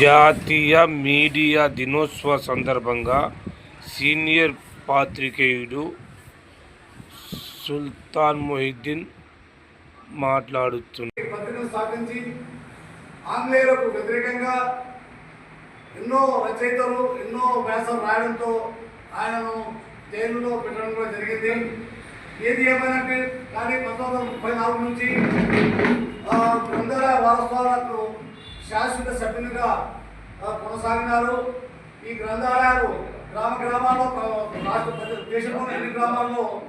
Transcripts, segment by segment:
జాతీయ మీడియా దినోత్సవ సందర్భంగా సీనియర్ పాత్రికేయుడు సుల్తాన్ మొహిద్దీన్ మాట్లాడుతున్నారు ఆంగ్లేయులకు వ్యతిరేకంగా ఎన్నో రచయితలు ఎన్నో వ్యాసం రాయడంతో ఆయనను జైలులో పెట్టడం కూడా జరిగింది. ఏది ఏమైనట్టు కానీ పంతొమ్మిది వందల ముప్పై నాలుగు నుంచి గ్రంథాలయ వారసత్వాలకు శాశ్వత సభ్యునిగా కొనసాగినారు. ఈ గ్రంథాలయాలు గ్రామ గ్రామాల్లో రాష్ట్ర దేశంలోని అన్ని గ్రామాల్లో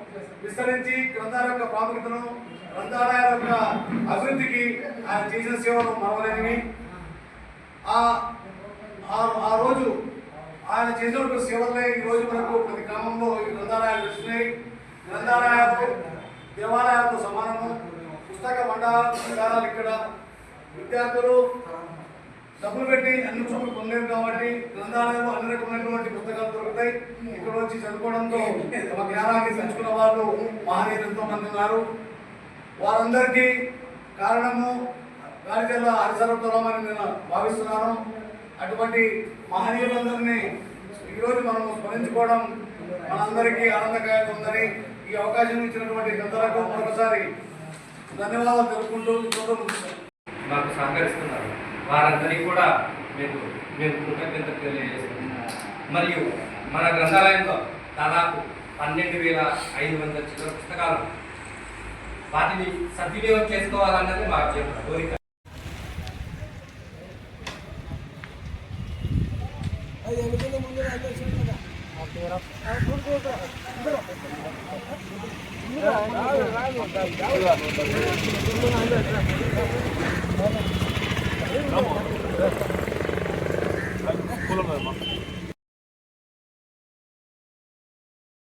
విస్తరించి గ్రంథాల యొక్క ప్రాముఖ్యతను గ్రంథాలయాల యొక్క అభివృద్ధికి ఆయన చేసిన సేవలు మరవలేనివి. ఆ ఆ- రోజు ఆయన చేసినటువంటి సేవలే ఈ రోజు మనకు ప్రతి గ్రామంలో ఈ గ్రంథాలయాలు వస్తున్నాయి. గ్రంథాలయాలు దేవాలయాలతో సమానము. పుస్తక భండారాలు ఇక్కడ. విద్యార్థులు డబ్బులు పెట్టి అన్ని పుస్తకాలు కొనలేరు కాబట్టి గ్రంథాలయంలో అన్ని రకమైనటువంటి పుస్తకాలు దొరుకుతాయి. ఇక్కడ వచ్చి చదువుకోవడంతో తమ జ్ఞానాన్ని పెంచుకున్న వాళ్ళు మహనీయులు ఎంతో మంది ఉన్నారు. వారందరికీ కారణము గాలిజల్ల హరిసరత్వరామని నేను భావిస్తున్నాను. అటువంటి మహనీయులందరినీ ఈరోజు మనం స్మరించుకోవడం మనందరికీ ఆనందకరంగా ఉందని ఈ అవకాశం ఇచ్చినటువంటి పెద్దలకు మరొకసారి ధన్యవాదాలు తెలుపుకుంటూ నాకు సహకరిస్తున్నారు. వారందరికీ కూడా మేము మేము కృతజ్ఞత తెలియజేస్తున్నాం మరియు మన గ్రంథాలయంలో దాదాపు పన్నెండు వేల ఐదు వందల చిత్ర పుస్తకాలు వాటిని సద్వినియోగం చేసుకోవాలన్నది మా యొక్క కోరిక. రాము